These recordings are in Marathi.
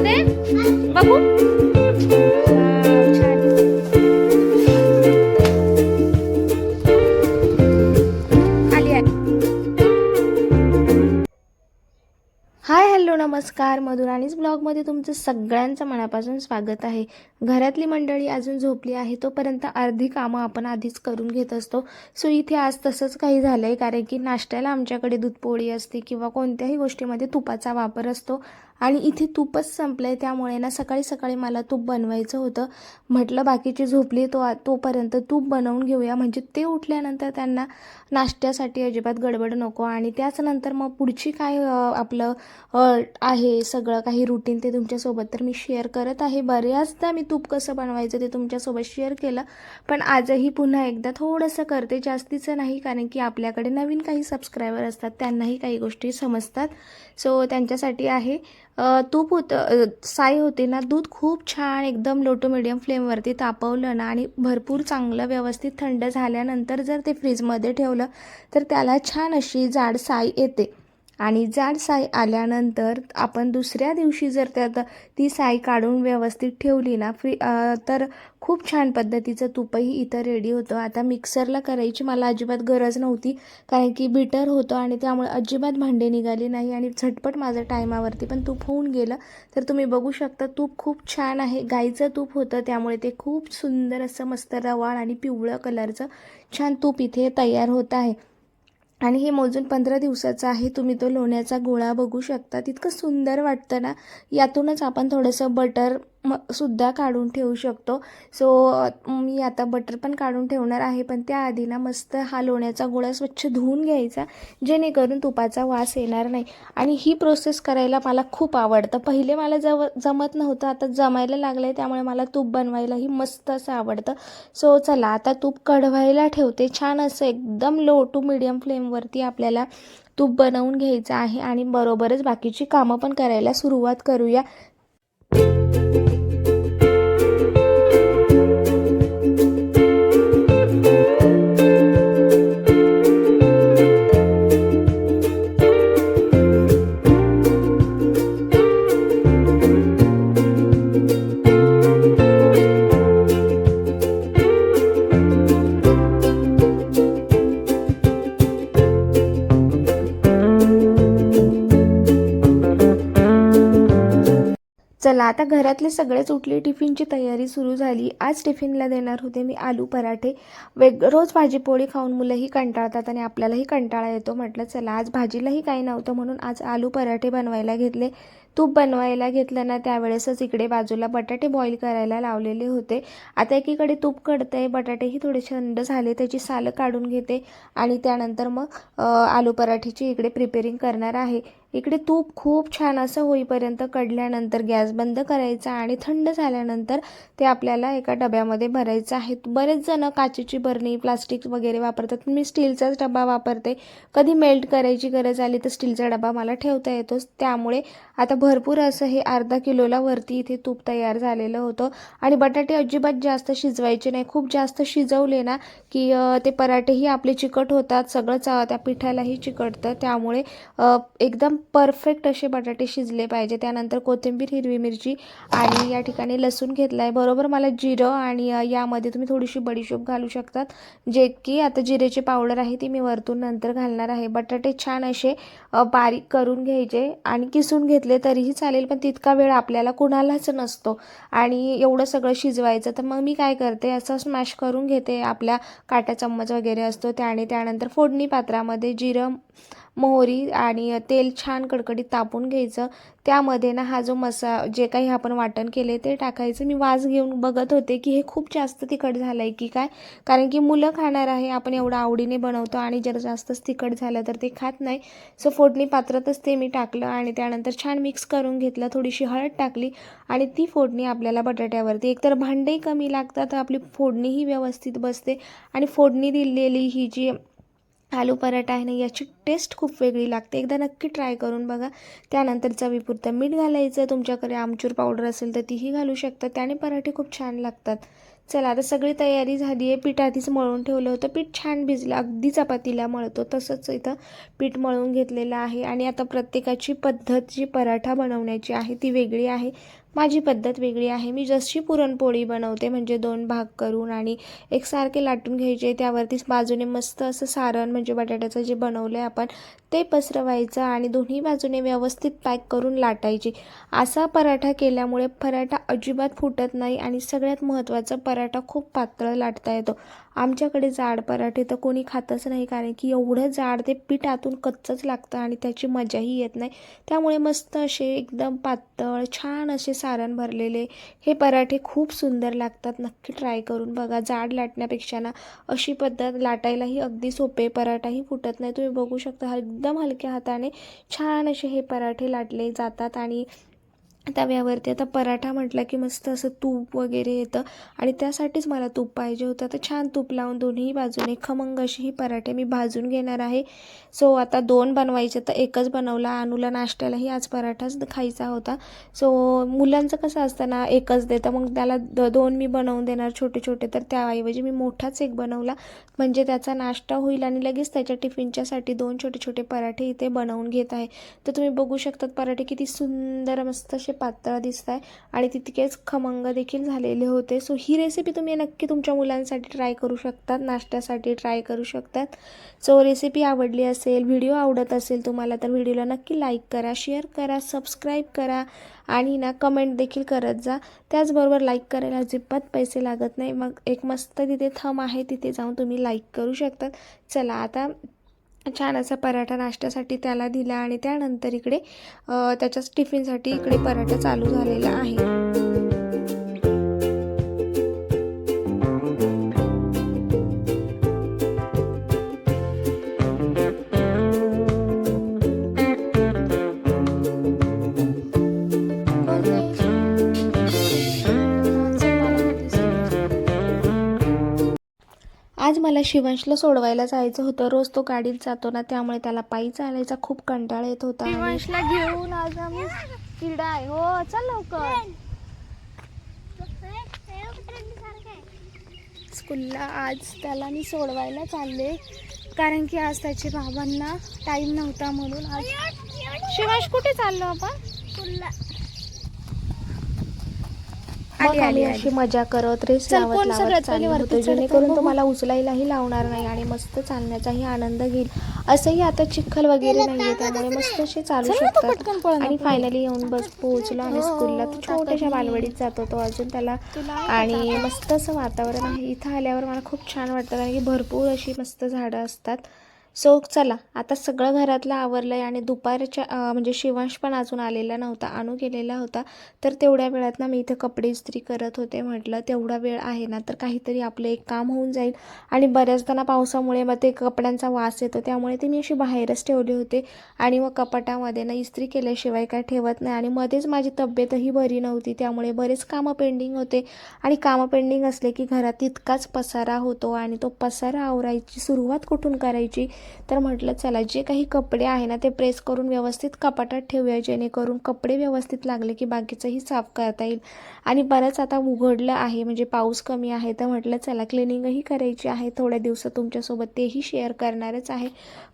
मध्ये? बघू. आली हाय हॅलो नमस्कार. मधुराणीच ब्लॉगमध्ये तुमचं सगळ्यांचं मनापासून स्वागत आहे. घरातली मंडळी अजून झोपली आहे तोपर्यंत अर्धी कामं आपण आधीच करून घेत असतो. सो इथे आज तसंच काही झालं आहे कारण की नाश्त्याला आमच्याकडे दूधपोळी असते किंवा कोणत्याही गोष्टीमध्ये तुपाचा वापर असतो. आणि इथे तूपच संपलं आहे त्यामुळे ना सकाळी सकाळी मला तूप बनवायचं होतं. म्हटलं बाकीची झोपली तो तोपर्यंत तूप बनवून घेऊया. म्हणजे ते उठल्यानंतर त्यांना नाश्त्यासाठी अजिबात गडबड नको. आणि त्याच नंतर मग पुढची काय आपलं आहे सगळं काही रुटीन ते तुमच्यासोबत तर मी शेअर करत आहे. बऱ्याचदा मी तूप कसं बनवायचं ते तुमच्यासोबत शेअर केलं. पण आजही पुन्हा एकदा थोडंसं करते. जास्तीचं नाही कारण की आपल्याकडे नवीन काही सबस्क्रायबर असतात त्यांनाही काही गोष्टी समजतात. सो त्यांच्यासाठी आहे. तूप होतं साई होते ना दूध खूप छान एकदम लो टू मिडियम फ्लेमवरती तापवलं ना आणि भरपूर चांगलं व्यवस्थित थंड झाल्यानंतर जर ते फ्रीजमध्ये ठेवलं तर त्याला छान अशी जाड साई येते. आणि जाड साई आल्यानंतर आपण दुसऱ्या दिवशी जर त्यात ती साई काढून व्यवस्थित ठेवली ना फ्री तर खूप छान पद्धतीचं तूपही इथं रेडी होतं. आता मिक्सरला करायची मला अजिबात गरज नव्हती कारण की बिटर होतं आणि त्यामुळे अजिबात भांडे निघाली नाही आणि झटपट माझं टायमावरती पण तूप होऊन गेलं. तर तुम्ही बघू शकता तूप खूप छान आहे. गाईचं तूप होतं त्यामुळे ते खूप सुंदर असं मस्त रवाळ आणि पिवळं कलरचं छान तूप इथे तयार होत आहे. आणि हे मोजून पंधरा दिवसाचं आहे. तुम्ही तो लोण्याचा गोळा बघू शकता. तितकं सुंदर वाटतं ना. यातूनच आपण थोडंसं बटर म सुद्धा काढून ठेवू शकतो. सो मी आता बटर पण काढून ठेवणार आहे पण त्याआधी ना मस्त हा लोण्याचा गोळा स्वच्छ धुवून घ्यायचा जेणेकरून तुपाचा वास येणार नाही. आणि ही प्रोसेस करायला मला खूप आवडतं. पहिले मला जव जमत नव्हतं आता जमायला लागलं आहे त्यामुळे मला तूप बनवायलाही मस्त असं आवडतं. सो चला आता तूप कढवायला ठेवते. छान असं एकदम लो टू मिडियम फ्लेमवरती आपल्याला तूप बनवून घ्यायचं आहे. आणि बरोबरच बाकीची कामं पण करायला सुरुवात करूया. चला आता घरातले सगळेच उठले टिफिनची तयारी सुरू झाली. आज टिफिनला देणार होते मी आलू पराठे. वेग रोज भाजीपोळी खाऊन मुलंही कंटाळतात आणि आपल्यालाही कंटाळा येतो. म्हटलं चला आज भाजीलाही काही नव्हतं म्हणून आज आलू पराठे बनवायला घेतले. तूप बनवायला घेतलं ना त्यावेळेसच इकडे बाजूला बटाटे बॉईल करायला लावलेले होते. आता एकीकडे तूप कडतं आहे बटाटेही थोडे थंड झाले त्याची सालं काढून घेते आणि त्यानंतर मग आलू पराठीची इकडे प्रिपेरिंग करणार आहे. इकडे तूप खूप छान असं होईपर्यंत कढल्यानंतर गॅस बंद करायचा आणि थंड झाल्यानंतर ते आपल्याला एका डब्यामध्ये भरायचं आहे. बरेच जण काचेची बरणी प्लास्टिक वगैरे वापरतात. मी स्टीलचाच डबा वापरते. कधी मेल्ट करायची गरज आली तर स्टीलचा डबा मला ठेवता येतोच. त्यामुळे आता भरपूर असं हे अर्धा किलोला वरती इथे तूप तयार झालेलं होतं. आणि बटाटे अजिबात जास्त शिजवायचे नाही. खूप जास्त शिजवले ना की ते पराठेही आपले चिकट होतात. सगळंच अ, त्या पिठालाही चिकटतं. त्यामुळे एकदम परफेक्ट असे बटाटे शिजले पाहिजे. त्यानंतर कोथिंबीर हिरवी मिरची आणि या ठिकाणी लसूण घेतला आहे बरोबर मला जिरं आणि यामध्ये तुम्ही थोडीशी बडीशोप घालू शकतात. जे की आता जिरेची पावडर आहे ती मी वरतून नंतर घालणार आहे. बटाटे छान असे बारीक करून घ्यायचे आणि किसून घेतले तरीही चालेल पण तितका वेळ आपल्याला कुणालाच नसतो. आणि एवढं सगळं शिजवायचं तर मग मी काय करते असं स्मॅश करून घेते. आपल्या काटा चम्मच वगैरे असतो त्याने त्यानंतर फोडणी पात्रामध्ये जिरं मोहरी आणि तेल छान कडकडीत तापून घ्यायचं. त्यामध्ये ना हा जो मसा जे काही आपण वाटण केले ते टाकायचं. मी वास घेऊन बघत होते की हे खूप जास्त तिखट झालं आहे की काय? कारण की मुलं खाणार आहे आपण एवढं आवडीने बनवतो आणि जर जास्तच तिखट झालं तर ते खात नाही. सो फोडणी पात्रातच ते मी टाकलं आणि त्यानंतर छान मिक्स करून घेतलं. थोडीशी हळद टाकली आणि ती फोडणी आपल्याला बटाट्यावरती. एकतर भांडेही कमी लागतात आपली फोडणीही व्यवस्थित बसते. आणि फोडणी दिलेली ही जी आलू पराठा आहे ना याची टेस्ट खूप वेगळी लागते. एकदा नक्की ट्राय करून बघा. त्यानंतर चवीपुरतं मीठ घालायचं तुमच्याकडे आमचूर पावडर असेल तर तीही घालू शकता. त्याने पराठे खूप छान लागतात. चला आता सगळी तयारी झाली आहे. पीठ आधीच मळून ठेवलं होतं. पीठ छान भिजलं. अगदी चपातीला मळतो. तसंच इथं पीठ मळून घेतलेलं आहे. आणि आता प्रत्येकाची पद्धत जी पराठा बनवण्याची आहे ती वेगळी आहे. माझी पद्धत वेगळी आहे. मी जशी पुरणपोळी बनवते म्हणजे दोन भाग करून आणि एकसारखे लाटून घ्यायचे त्यावरतीच बाजूने मस्त असं सारण म्हणजे बटाट्याचं जे बनवलं आहे आपण ते पसरवायचं आणि दोन्ही बाजूने व्यवस्थित पॅक करून लाटायची. असा पराठा केल्यामुळे पराठा अजिबात फुटत नाही आणि सगळ्यात महत्त्वाचा पराठा खूप पातळ लाटता येतो. आमच्याकडे जाड पराठे तर कोणी खातच नाही कारण की एवढं जाड ते पीठ आतून कच्चंच लागतं आणि त्याची मजाही येत नाही. त्यामुळे मस्त असे एकदम पातळ छान असे सारण भरलेले. हे पराठे खूप सुंदर लागतात. नक्की ट्राय करून बघा. जाड लाटण्यापेक्षा ना अशी पद्धत लाटायलाही अगदी सोपे पराठाही फुटत नाही. तुम्ही बघू शकता एकदम हलक्या हाताने छान असे हे पराठे लाटले जातात आणि तव्यावरती आता पराठा म्हटला की मस्त असं तूप वगैरे येतं. आणि त्यासाठीच मला तूप पाहिजे होतं. तर छान तूप लावून दोन्ही बाजूने खमंग अशी ही पराठे मी भाजून घेणार आहे. सो आता दोन बनवायचे तर एकच बनवला. अनुला नाश्त्यालाही आज पराठाच खायचा होता. सो मुलांचं कसं असतं ना एकच देतं. मग त्याला द दोन मी बनवून देणार छोटे छोटे. तर त्याऐवजी मी मोठाच एक बनवला. म्हणजे त्याचा नाश्ता होईल आणि लगेच त्याच्या टिफिनच्यासाठी दोन छोटे छोटे पराठे इथे बनवून घेत आहे. तर तुम्ही बघू शकतात पराठे किती सुंदर मस्त असे पातळ दिसत आहे आणि तितकेच खमंग देखील झालेले होते. सो ही रेसिपी तुम्ही नक्की तुमच्या मुलांसाठी ट्राय करू शकतात. नाश्त्यासाठी ट्राय करू शकतात. सो रेसिपी आवडली असेल व्हिडिओ आवडत असेल तुम्हाला तर व्हिडिओला नक्की लाईक करा शेअर करा सबस्क्राईब करा आणि ना कमेंट देखील करत जा. त्याचबरोबर लाईक करायला अजिबात पैसे लागत नाही. मग एक मस्त तिथे थम आहे तिथे जाऊन तुम्ही लाईक करू शकतात. चला आता छान असा पराठा नाश्त्यासाठी त्याला दिला आणि त्यानंतर इकडे त्याच्याच टिफिनसाठी इकडे पराठा चालू झालेला आहे. मला शिवंशला सोडवायला जायचं होतं. रोज तो गाडीत जातो ना त्यामुळे त्याला पायी चालायचा खूप कंटाळा येत होता. शिवांशला घेऊन आज आम्ही क्रीडा आहे. हो चल लवकर. स्कूलला आज त्याला मी सोडवायला चालले. कारण की आज त्याच्या बाबांना टाइम नव्हता म्हणून आज शिवांश कुठे चाललो आपण? मग आली, आम्ही अशी मजा करत रेस चल, लावत चाललो जेणेकरून. तुम्हाला उचलायलाही लावणार नाही आणि मस्त चालण्याचाही आनंद घेईल. असंही आता चिखल वगैरे नाहीये त्यामुळे मस्त असे चालू शकतात. आणि. फायनली येऊन बस पोहोचलो आणि हो, स्कूलला तर छोट्याशा बालवडीत जातो तो अजून त्याला. आणि मस्त असं वातावरण आहे. इथं आल्यावर मला खूप छान वाटतं कारण की भरपूर अशी मस्त झाडं असतात. सो चला आता सगळं घरातलं आवरलं आहे आणि दुपारच्या म्हणजे शिवांश पण अजून आलेला नव्हता आणू गेलेला होता. तर तेवढ्या वेळात ना मी इथं कपडे इस्त्री करत होते म्हटलं तेवढा वेळ आहे ना तर काहीतरी आपलं एक काम होऊन जाईल. आणि बऱ्याचदा ना पावसामुळे मग ते कपड्यांचा वास येतो त्यामुळे ते मी अशी बाहेरच ठेवले होते. आणि मग कपाटामध्ये ना इस्त्री केल्याशिवाय काय ठेवत नाही. आणि मध्येच माझी तब्येतही बरी नव्हती त्यामुळे बरेच कामं पेंडिंग होते. आणि कामं पेंडिंग असले की घरात तितकाच पसारा होतो आणि तो पसारा आवरायची सुरुवात कुठून करायची? तर म्हटलं चला जे काही कपडे आहे ना ते प्रेस करून व्यवस्थित कपाटात ठेवूया जेणेकरून कपडे व्यवस्थित लागले की बाकीचंही साफ करता येईल. आणि बरंच आता उघडलं आहे म्हणजे पाऊस कमी आहे तर म्हटलं चला क्लिनिंगही करायची आहे थोड्या दिवसात तुमच्यासोबत तेही शेअर करणारच आहे.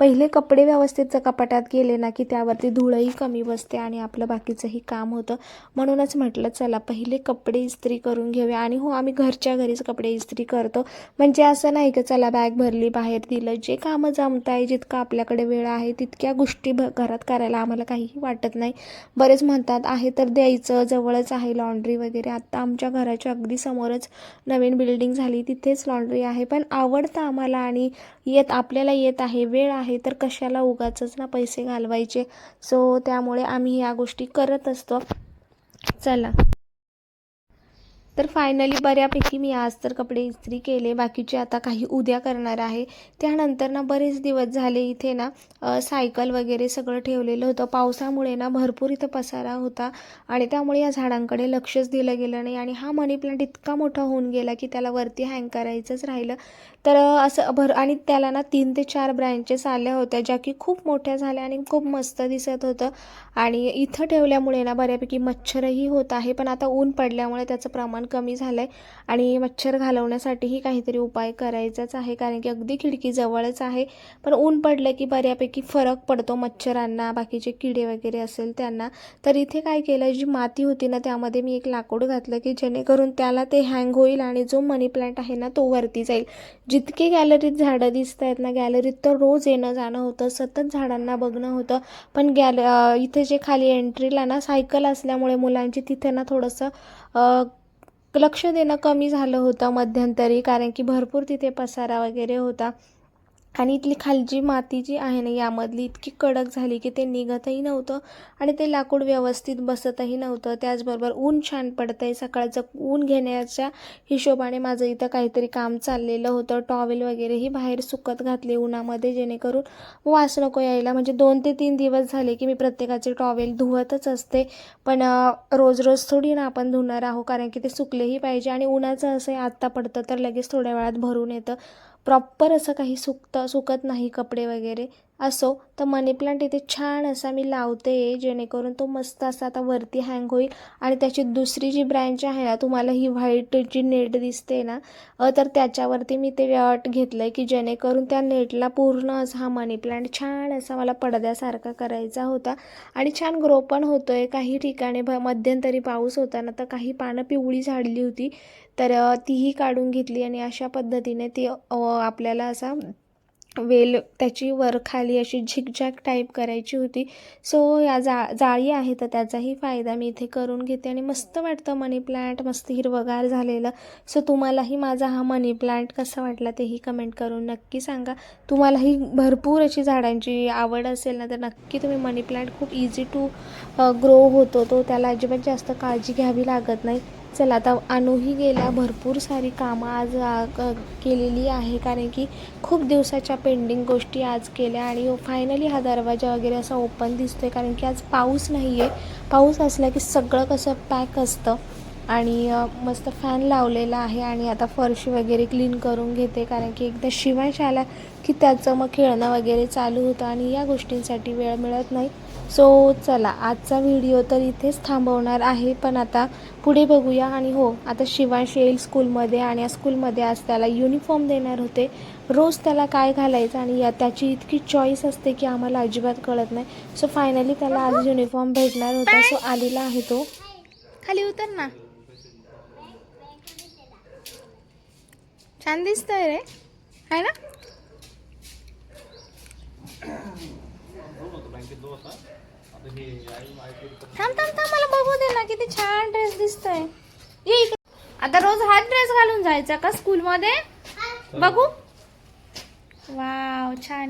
पहिले कपडे व्यवस्थित च कपाटात गेले ना की त्यावरती धुळंही कमी बसते आणि आपलं बाकीचंही काम होतं. म्हणूनच म्हटलं चला पहिले कपडे इस्त्री करून घेऊया. आणि हो आम्ही घरच्या घरीच कपडे इस्त्री करतो. म्हणजे असं नाही की चला बॅग भरली बाहेर दिलं. जे कामं जमत आहे जितकं आपल्याकडे वेळ आहे तितक्या गोष्टी भ घरात करायला आम्हाला काहीही वाटत नाही. बरेच म्हणतात आहे तर द्यायचं जवळच आहे लॉन्ड्री वगैरे. आत्ता आमच्या घराच्या अगदी समोरच नवीन बिल्डिंग झाली तिथेच लॉन्ड्री आहे. पण आवडतं आम्हाला आणि येत आपल्याला येत आहे वेळ आहे तर कशाला उगाचंच ना पैसे घालवायचे? सो त्यामुळे आम्ही या गोष्टी करत असतो. चला. तर फायनली बऱ्यापैकी मी आज तर कपडे इस्त्री केले. बाकीचे आता काही उद्या करणार आहे. त्यानंतर ना बरेच दिवस झाले इथे ना सायकल वगैरे सगळं ठेवलेलं होतं. पावसामुळे ना भरपूर इथं पसारा होता आणि त्यामुळे या झाडांकडे लक्षच दिलं गेलं नाही आणि हा मनी प्लांट इतका मोठा होऊन गेला की त्याला वरती हँग करायचंच राहिलं. तर असं भर आणि त्याला ना तीन ते चार ब्रँचेस आल्या होत्या ज्या की खूप मोठ्या झाल्या आणि खूप मस्त दिसत होतं. आणि इथं ठेवल्यामुळे ना बऱ्यापैकी मच्छरही होत आहे. पण आता ऊन पडल्यामुळे त्याचं प्रमाण कमी झालं आहे आणि मच्छर घालवण्यासाठीही काहीतरी उपाय करायचाच आहे. कारण की अगदी खिडकी जवळच आहे. पण ऊन पडलं की बऱ्यापैकी फरक पडतो मच्छरांना. बाकीचे किडे वगैरे असेल त्यांना. तर इथे काय केलं जी माती होती ना त्यामध्ये मी एक लाकूड घातलं की जेणेकरून त्याला ते हँग होईल आणि जो मनी प्लांट आहे ना तो वरती जाईल. जितके गॅलरीत झाडं दिसत आहेत ना गॅलरीत तर रोज येणं जाणं होतं. सतत झाडांना बघणं होतं. पण गॅल इथे जे खाली एंट्रीला ना सायकल असल्यामुळे मुलांची तिथे ना थोडंसं लक्ष देणं कमी झालं होतं मध्यंतरी कारण की भरपूर तिथे पसारा वगैरे होता. आणि इथली खालची माती जी आहे ना यामधली इतकी कडक झाली की ते निघतही नव्हतं आणि ते लाकूड व्यवस्थित बसतही नव्हतं. त्याचबरोबर ऊन छान पडतं आहे सकाळचं ऊन घेण्याच्या हिशोबाने माझं इथं काहीतरी काम चाललेलं होतं. टॉवेल वगैरेही बाहेर सुकत घातले उन्हामध्ये जेणेकरून वास नको यायला. म्हणजे दोन ते तीन दिवस झाले की मी प्रत्येकाचे टॉवेल धुवतच असते. पण रोज रोज थोडी ना आपण धुणार आहो कारण की ते सुकलेही पाहिजे आणि उन्हाचं असं आत्ता पडतं तर लगेच थोड्या वेळात भरून येतं. प्रॉपर असं काही सुकतं सुकत नाही कपडे वगैरे. असो तर मनी प्लांट इथे छान असा मी लावते जेणेकरून तो मस्त असा आता वरती हँग होईल. आणि त्याची दुसरी जी ब्रँच आहे ना तुम्हाला ही व्हाईट जी नेट दिसते ना तर त्याच्यावरती मी ते अट घेतलं आहे की जेणेकरून त्या नेटला पूर्ण असा हा मनी प्लांट छान असा मला पडद्यासारखा करायचा होता. आणि छान ग्रो पण होतो आहे काही ठिकाणी भ मध्यंतरी पाऊस होता ना तर काही पानं पिवळी झाडली होती. तर तीही काढून घेतली आणि अशा पद्धतीने ती आपल्याला असा वेल त्याची वर खाली अशी झिकझॅक टाईप करायची होती. सो या जा जाळी आहे तर त्याचाही फायदा मी इथे करून घेते आणि मस्त वाटतं मनी प्लांट मस्त हिरवगार झालेलं. सो तुम्हालाही माझा हा मनी प्लांट कसा वाटला तेही कमेंट करून नक्की सांगा. तुम्हालाही भरपूर अशी झाडांची आवड असेल ना तर नक्की तुम्ही मनी प्लांट खूप इझी टू ग्रो होतो. तो त्याला अजिबात जास्त काळजी घ्यावी लागत नाही. चला आता अनुही गेला. भरपूर सारी कामं आज केलेली आहे. कारण की खूप दिवसाच्या पेंडिंग गोष्टी आज केल्या आणि फायनली हा दरवाजा वगैरे असा ओपन दिसतो आहे कारण की आज पाऊस नाही आहे पाऊस असला की सगळं कसं पॅक असतं. आणि मस्त फॅन लावलेला आहे आणि आता फरशी वगैरे क्लीन करून घेते. कारण की एकदा शिवांश आला की त्याचं मग खेळणं वगैरे चालू होतं आणि या गोष्टींसाठी वेळ मिळत नाही. सो चला आजचा व्हिडिओ तर इथेच थांबवणार आहे पण आता पुढे बघूया. आणि हो आता शिवांश येईल स्कूलमध्ये आणि या स्कूलमध्ये आज त्याला युनिफॉर्म देणार होते. रोज त्याला काय घालायचं आणि या त्याची इतकी चॉईस असते की आम्हाला अजिबात कळत नाही. सो फायनली त्याला आज युनिफॉर्म भेटणार होता. सो आलेला आहे तो. खाली उतर ना. छान दिसतंय रे. आहे ना? थांब थांब थांब मला बघू दे ना किती छान ड्रेस दिसतोय. ये इकडे. आता रोज हाच ड्रेस घालून जायचा का स्कूलमध्ये बघू. वाव छान.